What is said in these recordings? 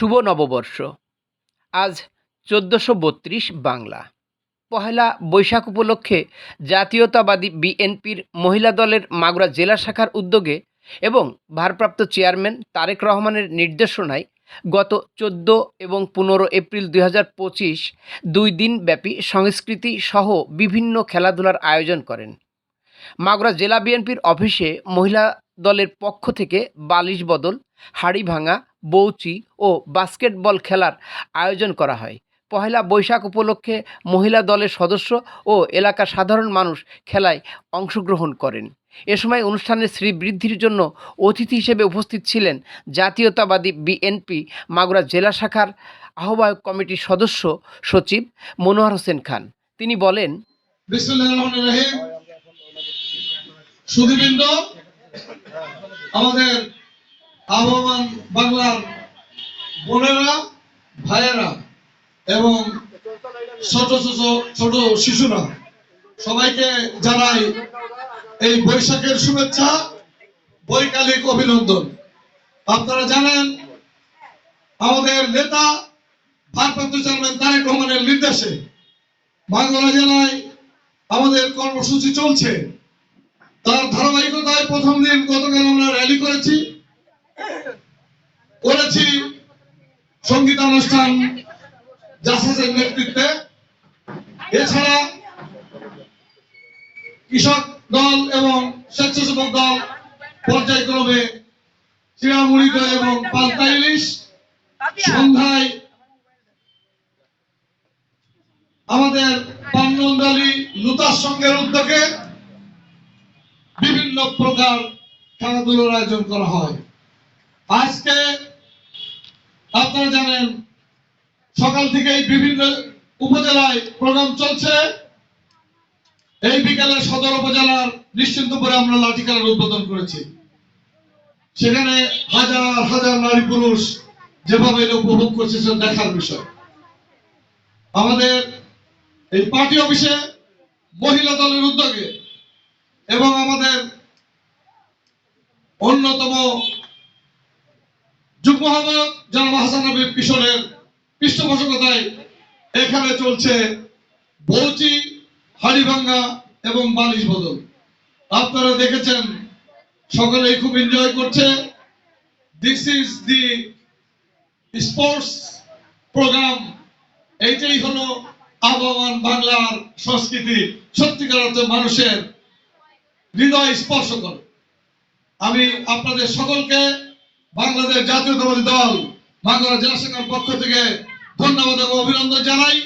শুভ নববর্ষ। আজ চোদ্দোশো বত্রিশ বাংলা। পহেলা বৈশাখ উপলক্ষে জাতীয়তাবাদী বিএনপির মহিলা দলের মাগুরা জেলা শাখার উদ্যোগে এবং ভারপ্রাপ্ত চেয়ারম্যান তারেক রহমানের নির্দেশনায় গত চোদ্দ এবং পনেরো এপ্রিল দুই দুই দিনব্যাপী সংস্কৃতি সহ বিভিন্ন খেলাধুলার আয়োজন করেন। মাগুরা জেলা বিএনপির অফিসে মহিলা দলের পক্ষ থেকে বালিশ বদল, হাড়ি ভাঙা বৌচি ও বাস্কেটবল খেলার আয়োজন করা হয়। পহেলা বৈশাখ উপলক্ষে মহিলা দলের সদস্য ও এলাকার সাধারণ মানুষ খেলায় অংশগ্রহণ করেন। এ সময় অনুষ্ঠানের শ্রীবৃদ্ধির জন্য অতিথি হিসেবে উপস্থিত ছিলেন জাতীয়তাবাদী বিএনপি মাগুরা জেলা শাখার আহ্বায়ক কমিটির সদস্য সচিব মনোয়ার হোসেন খান। তিনি বলেন আমাদের আহ্বান বাংলার বোনেরা, ভাইয়েরা এবং ছোট ছোট ছোট শিশুরা, সবাইকে জানাই এই বৈশাখের শুভেচ্ছা, বৈকালিক অভিনন্দন। আপনারা জানেন, আমাদের নেতা, ভারপ্রাপ্ত চেয়ারম্যান তারেক রহমানের নির্দেশে বাংলা জেলায় আমাদের কর্মসূচি চলছে। তার ধারাবাহিকতায় প্রথম দিন গতকাল আমরা র্যালি করেছি। করেছি সঙ্গীতানুষ্ঠান জাসাসের নেতৃত্বে। এছাড়া কৃষক দল এবং স্বেচ্ছাসেবক দল পর্যায়ক্রমে চিড়ামুড়িত এবং পাল্টা ইলিশ সন্ধ্যায় আমাদের পান্নন্দালি লুতার সঙ্গের উদ্যোগে বিভিন্ন প্রকার খেলাধুলার আয়োজন করা হয়। আজকে আপনারা জানেন, সকাল থেকেই বিভিন্ন উপজেলায় প্রোগ্রাম চলছে। এই বিকালে সদর উপজেলার নিশ্চিন্তপুরে আমরা লাঠি খেলার উদ্বোধন করেছি। সেখানে হাজার হাজার নারী পুরুষ যেভাবে উপভোগ করছে, সেটা দেখার বিষয়। আমাদের এই পার্টি অফিসে মহিলা দলের উদ্যোগে এবং আমাদের অন্যতম যুগ্ম আহ্বায়ক কিশোরের পৃষ্ঠপোষকতায় এখানে চলছে বৌচি, হাড়িভাঙ্গা এবং বালিশ বদল। আপনারা দেখেছেন, সকলেই খুব এনজয় করছে। This is the sports program এইটাই হলো আবহাওয়ান বাংলার সংস্কৃতি। সত্যিকার অর্থে মানুষের হৃদয় স্পর্শ করে। আমি আপনাদের সকলকে বাংলাদেশ জাতীয়তাবাদী দল বাংলা জেলা শাখার পক্ষ থেকে ধন্যবাদ এবং অভিনন্দন জানাই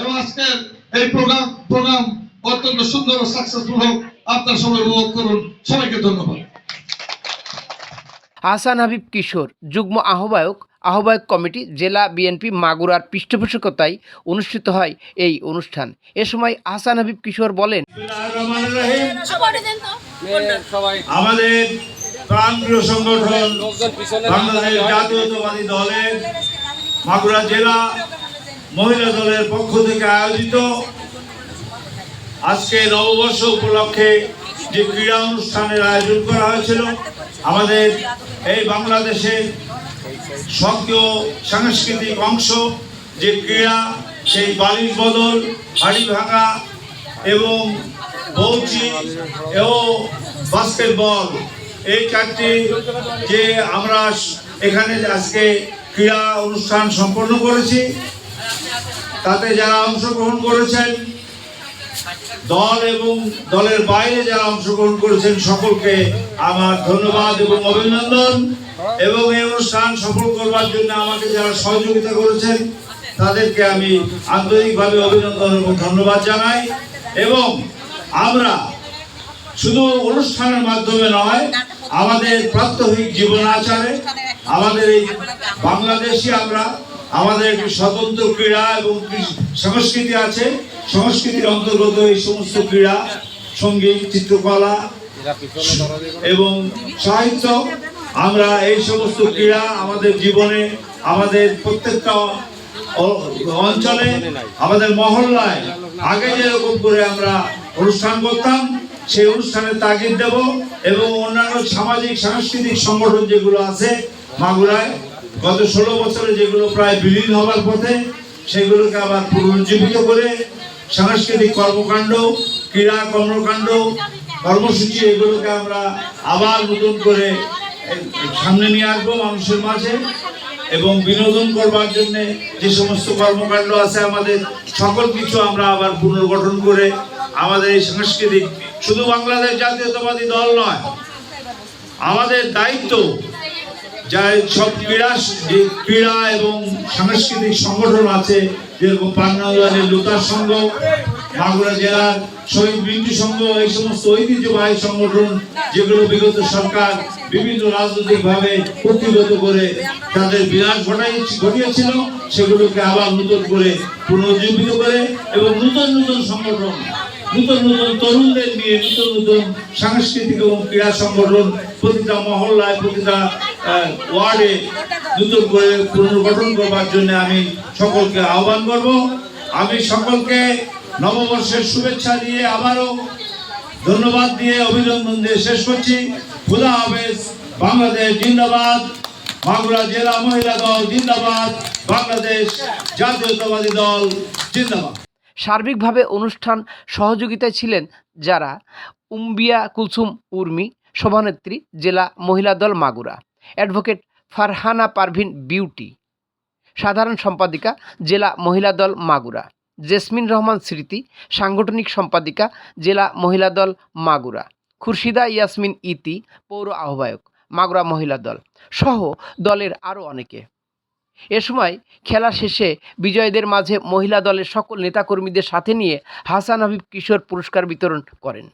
এবং আজকের এই প্রোগ্রাম প্রোগ্রাম অত্যন্ত সুন্দর ও সাকসেসফুল হোক। আপনার সবাই উপভোগ করুন। সবাইকে ধন্যবাদ। আহসান হাবিব কিশোর যুগ্ম আহ্বায়ক আহ্বায়ক কমিটি জেলা বিএনপি মাগুরার পৃষ্ঠপোষকতায় অনুষ্ঠিত হয় এই অনুষ্ঠান। এ সময় আহসান হাবিব কিশোর বলেন আমাদের প্রাণপ্রিয় সংগঠন বাংলাদেশ জাতীয়তাবাদী দলের মাগুরা জেলা মহিলা দলের পক্ষ থেকে আয়োজিত আজকে নববর্ষ উপলক্ষে যে ক্রীড়া অনুষ্ঠানের আয়োজন করা হয়েছিল, আমাদের এই বাংলাদেশের সক্রিয় সাংস্কৃতিক অংশ, যে ক্রীড়া, সেই বালির বদল, হাড়ি ভাঙা এবং বৌচি এবং বাস্কেটবল। এই চারটি যে আমরা এখানে আজকে ক্রীড়া অনুষ্ঠান সম্পন্ন করেছি, তাতে যারা অংশগ্রহণ করেছেন, দল এবং দলের বাইরে যারা অংশগ্রহণ করেছেন, সকলকে আমার ধন্যবাদ এবং অভিনন্দন। এবং এই অনুষ্ঠান সফল করবার জন্য আমাকে যারা সহযোগিতা করেছেন, তাদেরকে আমি আন্তরিকভাবে অভিনন্দন এবং ধন্যবাদ জানাই। এবং আমরা শুধু অনুষ্ঠানের মাধ্যমে নয়, আমাদের প্রাত্যহিক জীবন আচারে, আমাদের এই বাংলাদেশি আমরা, আমাদের একটি স্বতন্ত্র ক্রীড়া এবং সংস্কৃতি আছে, সংস্কৃতির অন্তর্গত এই সমস্ত ক্রীড়া, সংগীত, চিত্রকলা এবং সাহিত্য, আমরা এই সমস্ত ক্রীড়া আমাদের জীবনে, আমাদের প্রত্যেকটা অঞ্চলে, আমাদের মহল্লায় আগে যেরকম করে আমরা অনুষ্ঠান করতাম সেই অনুষ্ঠানের তাগিদ দেব এবং অন্যান্য সামাজিক, সাংস্কৃতিক সংগঠন যেগুলো আছে, মাগুরায় গত ষোলো বছরে যেগুলো প্রায় বিলীন হবার পথে, সেগুলোকে আবার পুনরুজ্জীবিত করে সাংস্কৃতিক কর্মকাণ্ড, ক্রীড়া কর্মকাণ্ড, কর্মসূচি এগুলোকে আমরা আবার নতুন করে সামনে নিয়ে আসব মানুষের মাঝে এবং বিনোদন করবার জন্য যে সমস্ত কর্মকাণ্ড আছে আমাদের, সকল কিছু আমরা আবার পুনর্গঠন করে আমাদের এই সাংস্কৃতিক শুধু বাংলাদেশ জাতীয়তাবাদী দল নয়, আমাদের দায়িত্ব যা সব ক্রীড়া, যে ক্রীড়া এবং সাংস্কৃতিক সংগঠন আছে, যেরকম পান্নাউয়ানের লুতার সংঘ, মাগুরা জেলার শহীদ বিন্দু সংঘ, এই সমস্ত ঐতিহ্যবাহী সংগঠন যেগুলো বিগত সরকার বিভিন্ন রাজনৈতিকভাবে প্রতিগত করে তাদের বিনাশ ঘটাই ঘটিয়েছিল, সেগুলোকে আবার নতুন করে পুনর্জীবিত করে এবং নতুন নতুন সংগঠন নতুন নতুন তরুণদের নিয়ে, নতুন নতুন সাংস্কৃতিক এবং ক্রীড়া সংগঠন, প্রতিটা মহল্লায়, প্রতিটা ওয়ার্ডে নতুন করে পুনর্গঠন করবার জন্য আমি সকলকে আহ্বান করব। আমি সকলকে নববর্ষের শুভেচ্ছা দিয়ে আবারও ধন্যবাদ দিয়ে অভিনন্দন দিয়ে শেষ করছি। খুদা হাফেজ, বাংলাদেশ জিন্দাবাদ। মাগুরা জেলা মহিলা দল জিন্দাবাদ। বাংলাদেশ জাতীয়তাবাদী দল জিন্দাবাদ। সার্বিকভাবে অনুষ্ঠান সহযোগিতায় ছিলেন যারা উম্বিয়া কুলসুম উর্মি, সভানেত্রী, জেলা মহিলা দল মাগুরা, অ্যাডভোকেট ফারহানা পারভিন বিউটি, সাধারণ সম্পাদিকা, জেলা মহিলা দল মাগুরা, জেসমিন রহমান স্মৃতি, সাংগঠনিক সম্পাদিকা, জেলা মহিলা দল মাগুরা, খুরশিদা ইয়াসমিন ইতি, পৌর আহ্বায়ক, মাগুরা মহিলা দল সহ দলের আরও অনেকে। এ সময় খেলা শেষে বিজয়দের মাঝে মহিলা দলের সকল নেতাকর্মীদের সাথে নিয়ে হাসান হাবিব কিশোর পুরস্কার বিতরণ করেন।